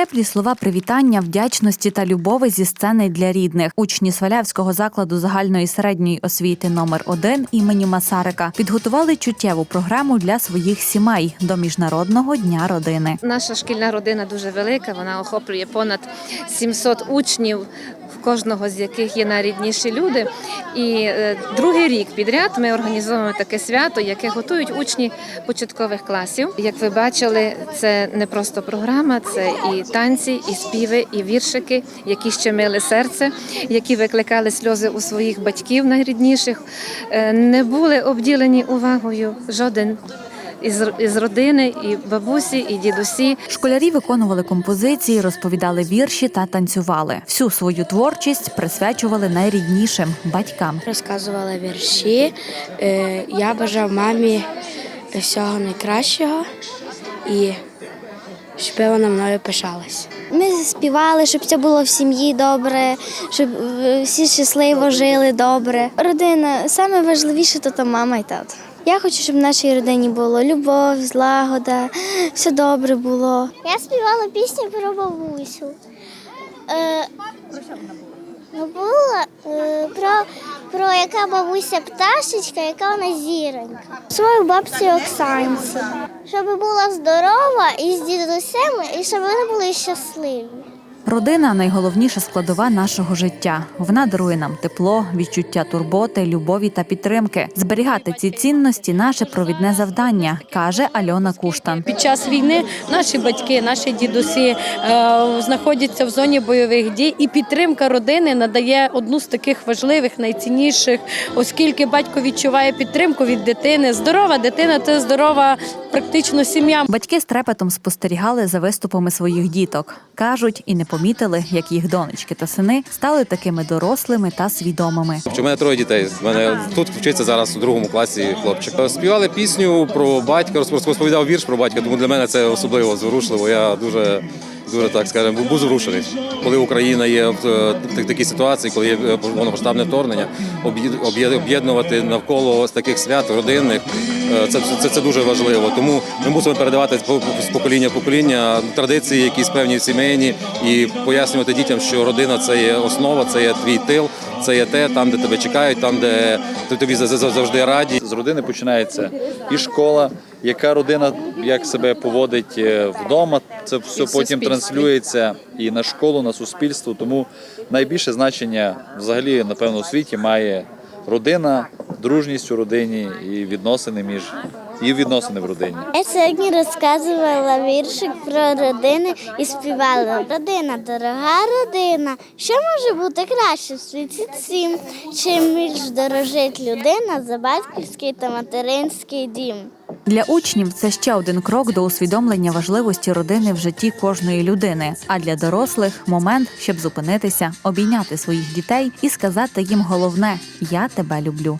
Теплі слова привітання, вдячності та любові зі сцени для рідних. Учні Свалявського закладу загальної середньої освіти номер 1 імені Масарика підготували чуттєву програму для своїх сімей до міжнародного дня родини. Наша шкільна родина дуже велика. Вона охоплює понад 700 учнів, в кожного з яких є найрідніші люди. І е, другий рік підряд ми організовуємо таке свято, яке готують учні початкових класів. Як ви бачили, це не просто програма, це і танці, і співи, і віршики, які щемили серце, які викликали сльози у своїх батьків найрідніших. Е, Не були обділені увагою жоден із, із родини, і бабусі, і дідусі. Школярі виконували композиції, розповідали вірші та танцювали. Всю свою творчість присвячували найріднішим батькам. розказувала вірші. Е, Я бажав мамі всього найкращого і щоб вона мною пишалась. Ми співали, щоб це було в сім'ї добре, щоб всі щасливо жили добре. Родина саме важливіше то, то мама і тато. Я хочу, щоб в нашій родині було любов, злагода, все добре було. Я співала пісню про бабусю. Е, ну, була е, про, про яка бабуся пташечка, яка вона зіронька. Свою бабцю Оксанці. Щоб була здорова і з дідусем, і щоб вони були щасливі. Родина найголовніша складова нашого життя. Вона дарує нам тепло, відчуття турботи, любові та підтримки. Зберігати ці цінності наше провідне завдання, каже Альона Куштан. Під час війни наші батьки, наші дідусі е, знаходяться в зоні бойових дій, і підтримка родини надає одну з таких важливих, найцінніших, оскільки батько відчуває підтримку від дитини. Здорова дитина це здорова практично сім'я. Батьки з трепетом спостерігали за виступами своїх діток. кажуть, і не помітили, як їх донечки та сини стали такими дорослими та свідомими. У мене троє дітей. У мене тут вчиться зараз у другому класі хлопчик. Співали пісню про батька, розпо- розповідав вірш про батька, тому для мене це особливо зворушливо. Я дуже. Дуже так скажемо, був зворушений. Коли Україна є в е, такій ситуації, коли є е, повномасштабне вторгнення, об'єд- об'єд- об'єднувати навколо таких свят родинних, е, це, це, це дуже важливо. Тому ми мусимо передавати з покоління в покоління традиції, якісь певні сімейні, і пояснювати дітям, що родина це є основа, це є твій тил, це є те, там, де тебе чекають, там, де тобі за- за- завжди раді. З родини починається і школа, яка родина як себе поводить е, вдома. Це все потім транслюється і на школу, на суспільство. Тому найбільше значення взагалі, напевно, у світі має родина, дружність у родині і відносини між і відносини в родині. Я сьогодні розказувала віршик про родини і співала Родина, дорога родина. Що може бути краще в світі цім, чим більш дорожить людина за батьківський та материнський дім? Для учнів це ще один крок до усвідомлення важливості родини в житті кожної людини. А для дорослих момент, щоб зупинитися, обійняти своїх дітей і сказати їм головне: Я тебе люблю.